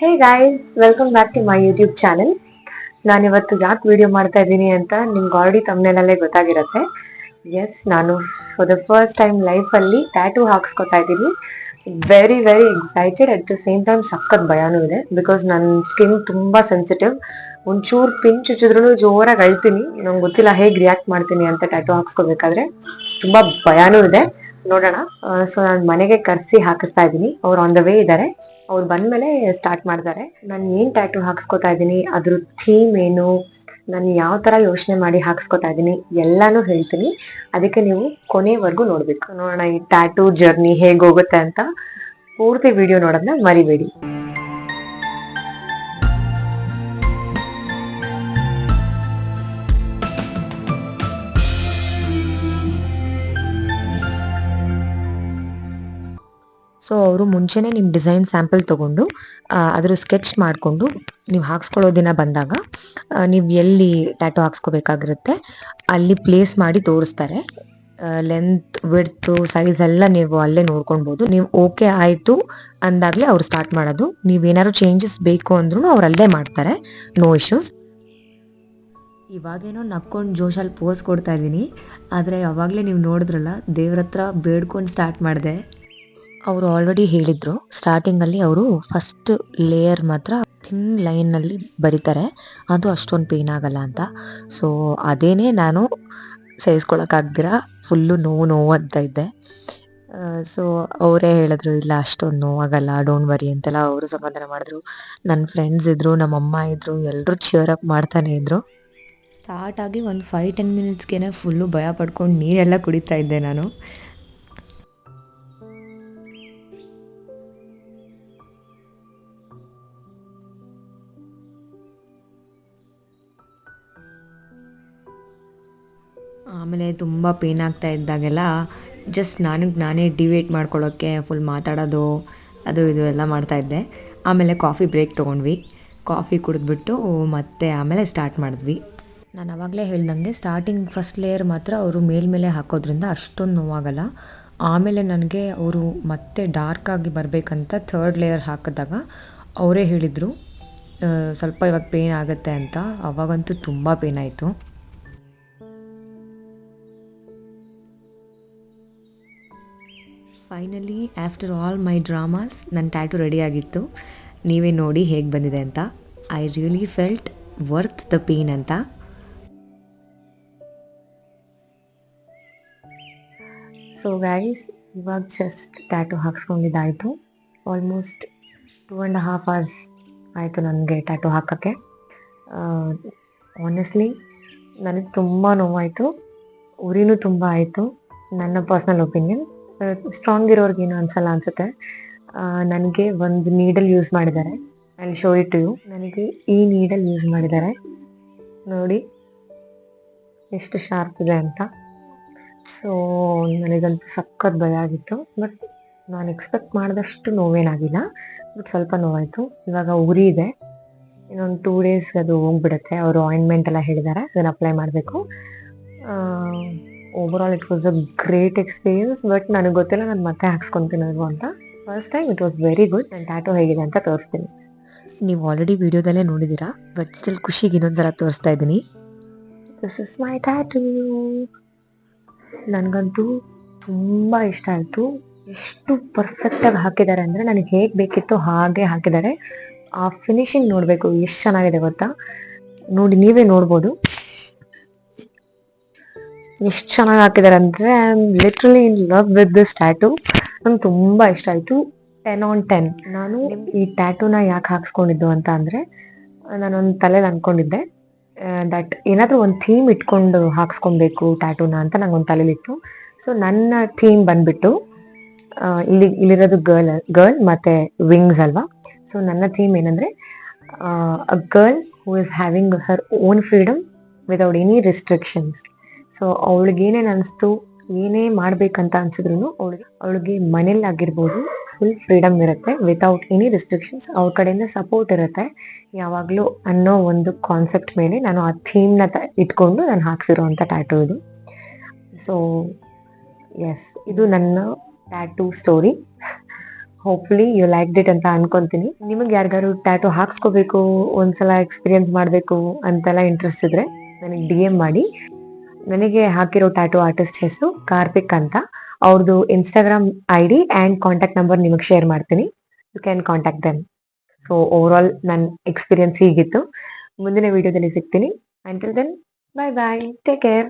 Hey guys welcome back to my YouTube channel ನಾನು ಇವತ್ತು ಯಾಕೆ ವಿಡಿಯೋ ಮಾಡ್ತಾ ಇದ್ದೀನಿ ಅಂತ ನಿಮ್ಗೆ ಆಲ್ರೆಡಿ ತಮ್ಮನೇಲಲ್ಲೇ ಗೊತ್ತಾಗಿರುತ್ತೆ. ಎಸ್ ನಾನು ಫಾರ್ ದ ಫಸ್ಟ್ ಟೈಮ್ ಲೈಫಲ್ಲಿ ಟ್ಯಾಟೂ ಹಾಕ್ಸ್ಕೊತಾ ಇದ್ದೀನಿ. Very very excited at the same time ಸಖತ್ ಭಯನೂ ಇದೆ ಬಿಕಾಸ್ ನನ್ನ ಸ್ಕಿನ್ ತುಂಬ ಸೆನ್ಸಿಟಿವ್ ಒಂಚೂರು ಪಿನ್ ಚುಚ್ಚಿದ್ರು ಜೋರಾಗಿ ಅಳ್ತೀನಿ. ನಂಗೆ ಗೊತ್ತಿಲ್ಲ ಹೇಗೆ ರಿಯಾಕ್ಟ್ ಮಾಡ್ತೀನಿ ಅಂತ ಟ್ಯಾಟೂ ಹಾಕ್ಸ್ಕೋಬೇಕಾದ್ರೆ. ತುಂಬ ಭಯನೂ ಇದೆ. ನೋಡೋಣ. ಸೊ ನಾನು ಮನೆಗೆ ಕರ್ಸಿ ಹಾಕಿಸ್ತಾ ಇದ್ದೀನಿ. ಅವ್ರು ಆನ್ ದ ವೇ ಇದ್ದಾರೆ ಅವ್ರು ಬಂದ್ಮೇಲೆ ಸ್ಟಾರ್ಟ್ ಮಾಡ್ತಾರೆ. ನಾನು ಏನ್ ಟ್ಯಾಟೂ ಹಾಕ್ಸ್ಕೊತಾ ಇದ್ದೀನಿ? ಅದ್ರ ಥೀಮ್ ಏನು? ನಾನು ಯಾವ ತರ ಯೋಚನೆ ಮಾಡಿ ಹಾಕ್ಸ್ಕೊತಾ ಇದ್ದೀನಿ? ಎಲ್ಲಾನು ಹೇಳ್ತೀನಿ. ಅದಕ್ಕೆ ನೀವು ಕೊನೆವರೆಗೂ ನೋಡ್ಬೇಕು. ನೋಡೋಣ ಈ ಟ್ಯಾಟೂ ಜರ್ನಿ ಹೇಗ್ ಹೋಗುತ್ತೆ ಅಂತ. ಪೂರ್ತಿ ವಿಡಿಯೋ ನೋಡೋದನ್ನ ಮರಿಬೇಡಿ. ಸೊ ಅವರು ಮುಂಚೆನೇ ನಿಮ್ಮ ಡಿಸೈನ್ ಸ್ಯಾಂಪಲ್ ತೊಗೊಂಡು ಅದರ ಸ್ಕೆಚ್ ಮಾಡಿಕೊಂಡು ನೀವು ಹಾಕ್ಸ್ಕೊಳ್ಳೋ ದಿನ ಬಂದಾಗ ನೀವು ಎಲ್ಲಿ ಟ್ಯಾಟೋ ಹಾಕ್ಸ್ಕೋಬೇಕಾಗಿರುತ್ತೆ, ಅಲ್ಲಿ ಪ್ಲೇಸ್ ಮಾಡಿ ತೋರಿಸ್ತಾರೆ. ಲೆಂತ್ ವಿಡ್ತು ಸೈಜ್ ಎಲ್ಲ ನೀವು ಅಲ್ಲೇ ನೋಡ್ಕೊಳ್ಬೋದು. ನೀವು ಓಕೆ ಆಯಿತು ಅಂದಾಗಲೇ ಅವ್ರು ಸ್ಟಾರ್ಟ್ ಮಾಡೋದು. ನೀವೇನಾದ್ರು ಚೇಂಜಸ್ ಬೇಕು ಅಂದ್ರೂ ಅವ್ರು ಅಲ್ಲೇ ಮಾಡ್ತಾರೆ. ನೋ ಇಶ್ಯೂಸ್ ಇವಾಗೇನೋ ನಕ್ಕೊಂಡು ಜೋಶಲ್ಲಿ ಪೋಸ್ ಕೊಡ್ತಾ ಇದ್ದೀನಿ. ಆದರೆ ಅವಾಗಲೇ ನೀವು ನೋಡಿದ್ರಲ್ಲ, ದೇವ್ರ ಹತ್ರ ಬೇಡ್ಕೊಂಡು ಸ್ಟಾರ್ಟ್ ಮಾಡಿದೆ. ಅವರು ಆಲ್ರೆಡಿ ಹೇಳಿದ್ರು. ಸ್ಟಾರ್ಟಿಂಗ್ ಅಲ್ಲಿ ಅವರು ಫಸ್ಟ್ ಲೇಯರ್ ಮಾತ್ರ ಥಿನ್ ಲೈನ್ ಅಲ್ಲಿ ಬರೀತಾರೆ. ಅದು ಅಷ್ಟೊಂದು ಪೇನ್ ಆಗಲ್ಲ ಅಂತ. ಸೊ ಅದೇನೇ ನಾನು ಸಹಿಸ್ಕೊಳಕ್ಕಾಗ್ದಿರ ಫುಲ್ಲು ನೋವು ನೋವು ಅಂತ ಇದ್ದೆ. ಸೊ ಅವರೇ ಹೇಳಿದ್ರು, ಇಲ್ಲ, ಅಷ್ಟೊಂದು ನೋವಾಗಲ್ಲ ಡೋಂಟ್ ವರಿ ಅಂತೆಲ್ಲ ಅವರು ಸಮಾಧಾನ ಮಾಡಿದ್ರು. ನನ್ನ ಫ್ರೆಂಡ್ಸ್ ಇದ್ರು ನಮ್ಮ ಅಮ್ಮ ಇದ್ರು ಎಲ್ಲರೂ ಚಿಯರ್ ಅಪ್ ಮಾಡ್ತಾನೆ ಇದ್ರು. ಸ್ಟಾರ್ಟ್ ಆಗಿ ಒಂದು ಫೈವ್ ಟೆನ್ ಮಿನಿಟ್ಸ್ಗೆ ಫುಲ್ಲು ಭಯ ಪಡ್ಕೊಂಡು ನೀರೆಲ್ಲ ಕುಡಿತಾ ಇದ್ದೆ ನಾನು. ಆಮೇಲೆ ತುಂಬ ಪೇನ್ ಆಗ್ತಾ ಇದ್ದಾಗೆಲ್ಲ ಜಸ್ಟ್ ನನಗೆ ನಾನೇ ಡಿವೇಟ್ ಮಾಡ್ಕೊಳ್ಳೋಕ್ಕೆ ಫುಲ್ ಮಾತಾಡೋದು, ಅದು ಇದು ಎಲ್ಲ ಮಾಡ್ತಾಯಿದ್ದೆ ಆಮೇಲೆ ಕಾಫಿ ಬ್ರೇಕ್ ತೊಗೊಂಡ್ವಿ. ಕಾಫಿ ಕುಡಿದ್ಬಿಟ್ಟು ಮತ್ತೆ ಆಮೇಲೆ ಸ್ಟಾರ್ಟ್ ಮಾಡಿದ್ವಿ. ನಾನು ಆವಾಗಲೇ ಹೇಳ್ದಂಗೆ ಸ್ಟಾರ್ಟಿಂಗ್ ಫಸ್ಟ್ ಲೇಯರ್ ಮಾತ್ರ ಅವರು ಮೇಲ್ಮೇಲೆ ಹಾಕೋದ್ರಿಂದ ಅಷ್ಟೊಂದು ನೋವಾಗಲ್ಲ. ಆಮೇಲೆ ನನಗೆ ಅವರು ಮತ್ತೆ ಡಾರ್ಕ್ ಆಗಿ ಬರಬೇಕಂತ ಥರ್ಡ್ ಲೇಯರ್ ಹಾಕಿದಾಗ ಅವರೇ ಹೇಳಿದರು ಸ್ವಲ್ಪ ಇವಾಗ ಪೇನ್ ಆಗುತ್ತೆ ಅಂತ. ಅವಾಗಂತೂ ತುಂಬ ಪೇನ್ ಆಯಿತು. Finally after all my dramas ನನ್ನ ಟ್ಯಾಟು ರೆಡಿಯಾಗಿತ್ತು ನೀವೇ ನೋಡಿ ಹೇಗೆ ಬಂದಿದೆ ಅಂತ. I really felt worth the pain ಅಂತ. ಸೊ ಗೈಸ್ ಇವಾಗ just tattoo ಹಾಕ್ಸ್ಕೊಂಡಿದ್ದಾಯಿತು. Almost two and half hours ಆಯಿತು ನನಗೆ ಟ್ಯಾಟು ಹಾಕೋಕ್ಕೆ. ಆನೆಸ್ಟ್ಲಿ ನನಗೆ ತುಂಬ ನೋವಾಯಿತು. ಉರಿನೂ ತುಂಬ ಆಯಿತು. ನನ್ನ ಪರ್ಸ್ನಲ್ ಒಪಿನಿಯನ್ ಸ್ಟ್ರಾಂಗ್ ಇರೋರ್ಗೇನು ಅನ್ಸಲ್ಲ ಅನ್ಸುತ್ತೆ. ನನಗೆ ಒಂದು ನೀಡಲ್ ಯೂಸ್ ಮಾಡಿದ್ದಾರೆ ಅಲ್ಲಿ ಶೋ ಇಟ್ ಯು ನನಗೆ ಈ ನೀಡಲ್ ಯೂಸ್ ಮಾಡಿದ್ದಾರೆ ನೋಡಿ, ಎಷ್ಟು ಶಾರ್ಪ್ ಇದೆ ಅಂತ. ಸೊ ನನಗಂತೂ ಸಖತ್ ಭಯ ಆಗಿತ್ತು. ಬಟ್ ನಾನು ಎಕ್ಸ್ಪೆಕ್ಟ್ ಮಾಡಿದಷ್ಟು ನೋವೇನಾಗಿಲ್ಲ. ಬಟ್ ಸ್ವಲ್ಪ ನೋವಾಯಿತು. ಇವಾಗ ಉರಿ ಇದೆ. ಇನ್ನೊಂದು ಟೂ ಡೇಸ್ ಅದು ಹೋಗ್ಬಿಡುತ್ತೆ. ಅವರು ಆಯಿಂಟ್ಮೆಂಟ್ ಎಲ್ಲ ಹೇಳಿದ್ದಾರೆ ಅದನ್ನು ಅಪ್ಲೈ ಮಾಡಬೇಕು. Over all it was a great experience but ನನಗೆ ಗೊತ್ತಿಲ್ಲ ನಾನು ಮತ್ತೆ ಹಾಕ್ಸ್ಕೊತೀನಲ್ವ ಅಂತ. First time it was very good ನನ್ನ ಟ್ಯಾಟೋ ಹೇಗಿದೆ ಅಂತ ತೋರಿಸ್ತೀನಿ. ನೀವು ಆಲ್ರೆಡಿ ವಿಡಿಯೋದಲ್ಲೇ ನೋಡಿದ್ದೀರಾ ಬಟ್ ಸ್ಟಿಲ್ ಖುಷಿಗೆ ಇನ್ನೊಂದ್ಸಲ ತೋರಿಸ್ತಾ ಇದ್ದೀನಿ. ದಿಸ್ ಇಸ್ ಮೈ ಟ್ಯಾಟೂ ನನಗಂತೂ ತುಂಬ ಇಷ್ಟ ಆಯಿತು. ಎಷ್ಟು ಪರ್ಫೆಕ್ಟಾಗಿ ಹಾಕಿದ್ದಾರೆ ಅಂದರೆ ನನಗೆ ಹೇಗೆ ಬೇಕಿತ್ತು ಹಾಗೆ ಹಾಕಿದ್ದಾರೆ. ಆ ಫಿನಿಶಿಂಗ್ ನೋಡಬೇಕು ಎಷ್ಟು ಚೆನ್ನಾಗಿದೆ ಗೊತ್ತಾ? ನೋಡಿ ನೀವೇ ನೋಡ್ಬೋದು. ಎಷ್ಟು ಚೆನ್ನಾಗಿ ಹಾಕಿದ್ದಾರೆ ಅಂದರೆ I am literally in love with this tattoo ನಂಗೆ ತುಂಬ ಇಷ್ಟ ಆಯಿತು. ಟೆನ್ ಆನ್ ಟೆನ್ ನಾನು ಈ ಟ್ಯಾಟೂನ ಯಾಕೆ ಹಾಕ್ಸ್ಕೊಂಡಿದ್ದು ಅಂತ ಅಂದರೆ, ನಾನೊಂದು ತಲೆಯಲ್ಲಿ ಅಂದ್ಕೊಂಡಿದ್ದೆ ದಟ್ ಏನಾದರೂ ಒಂದು ಥೀಮ್ ಇಟ್ಕೊಂಡು ಹಾಕ್ಸ್ಕೊಬೇಕು ಟ್ಯಾಟೂನ ಅಂತ ನಂಗೆ ಒಂದು ತಲೆಲಿತ್ತು ಸೊ ನನ್ನ ಥೀಮ್ ಬಂದುಬಿಟ್ಟು ಇಲ್ಲಿ, ಇಲ್ಲಿರೋದು ಗರ್ಲ್ ಗರ್ಲ್ ಮತ್ತು ವಿಂಗ್ಸ್ ಅಲ್ವಾ? ಸೊ ನನ್ನ ಥೀಮ್ ಏನಂದರೆ a girl who is having her own freedom without any restrictions so ಅವಳಿಗೆ ಏನೇನು ಅನಿಸ್ತು, ಏನೇ ಮಾಡ್ಬೇಕಂತ ಅನ್ಸಿದ್ರು ಅವಳಿಗೆ ಅವಳಿಗೆ ಮನೇಲಿ ಆಗಿರ್ಬೋದು ಫುಲ್ ಫ್ರೀಡಮ್ ಇರುತ್ತೆ. ವಿತೌಟ್ ಎನಿ ರೆಸ್ಟ್ರಿಕ್ಷನ್ಸ್ ಅವ್ರ ಕಡೆಯಿಂದ ಸಪೋರ್ಟ್ ಇರುತ್ತೆ. ಯಾವಾಗಲೂ ಅನ್ನೋ ಒಂದು ಕಾನ್ಸೆಪ್ಟ್ ಮೇಲೆ ನಾನು ಆ ಥೀಮ್ನ ಇಟ್ಕೊಂಡು ನಾನು ಹಾಕ್ಸಿರುವಂಥ ಟ್ಯಾಟೂ ಇದು. ಸೊ ಎಸ್ ಇದು ನನ್ನ tattoo story hopefully you like it ಅಂತ ಅನ್ಕೊಂತೀನಿ. ನಿಮಗೆ ಯಾರಿಗಾರು ಟ್ಯಾಟೂ ಹಾಕ್ಸ್ಕೋಬೇಕು, ಒಂದ್ಸಲ ಎಕ್ಸ್ಪೀರಿಯನ್ಸ್ ಮಾಡಬೇಕು ಅಂತೆಲ್ಲ ಇಂಟ್ರೆಸ್ಟ್ ಇದ್ರೆ ನನಗೆ ಡಿ ಎಂ ಮಾಡಿ. ನನಗೆ ಹಾಕಿರೋ ಟ್ಯಾಟು ಆರ್ಟಿಸ್ಟ್ ಹೆಸರು ಕಾರ್ತಿಕ್ ಅಂತ. ಅವ್ರದ್ದು Instagram I D and contact number ನಿಮಗೆ ಶೇರ್ ಮಾಡ್ತೀನಿ. You can contact them so over all ನನ್ನ ಎಕ್ಸ್ಪೀರಿಯನ್ಸ್ ಹೀಗಿತ್ತು. ಮುಂದಿನ ವಿಡಿಯೋದಲ್ಲಿ ಸಿಗ್ತೀನಿ. Until then bye bye take care